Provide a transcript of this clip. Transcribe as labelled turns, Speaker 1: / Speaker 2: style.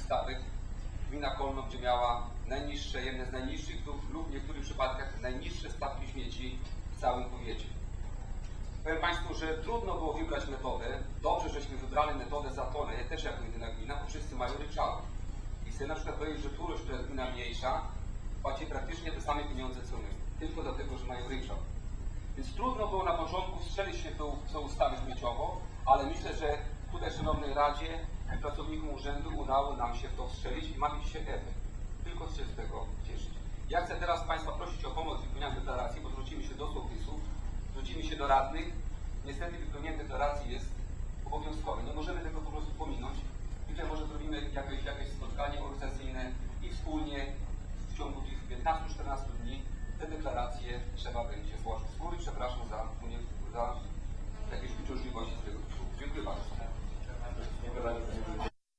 Speaker 1: stawek. Gmina Kolno, gdzie miała najniższe, jedne z najniższych lub, lub w niektórych przypadkach najniższe stawki śmieci w całym powiecie. Powiem Państwu, że trudno było wybrać metodę. Dobrze, żeśmy wybrali metodę za tonę, ja też jako jedyna gmina, bo wszyscy mają ryczałt. I chcę na przykład powiedzieć, że Turoś, która jest gmina mniejsza, płaci praktycznie te same pieniądze co my. Tylko dlatego, że mają ryczałt. Więc trudno było na początku strzelić się w tą, ustawę śmieciową, ale myślę, że tutaj Szanownej Radzie pracownikom urzędu udało nam się w to strzelić i mamy dzisiaj efekt. Tylko się z tego cieszyć. Ja chcę teraz Państwa prosić o pomoc w wypełnianiu deklaracji, bo zwrócimy się do sołtysów, zwrócimy się do radnych. Niestety wypełnienie deklaracji jest obowiązkowe. Nie możemy tego po prostu pominąć. Jutro może zrobimy jakieś, jakieś spotkanie organizacyjne i wspólnie w ciągu tych 15-14 dni te deklaracje trzeba będzie złożyć.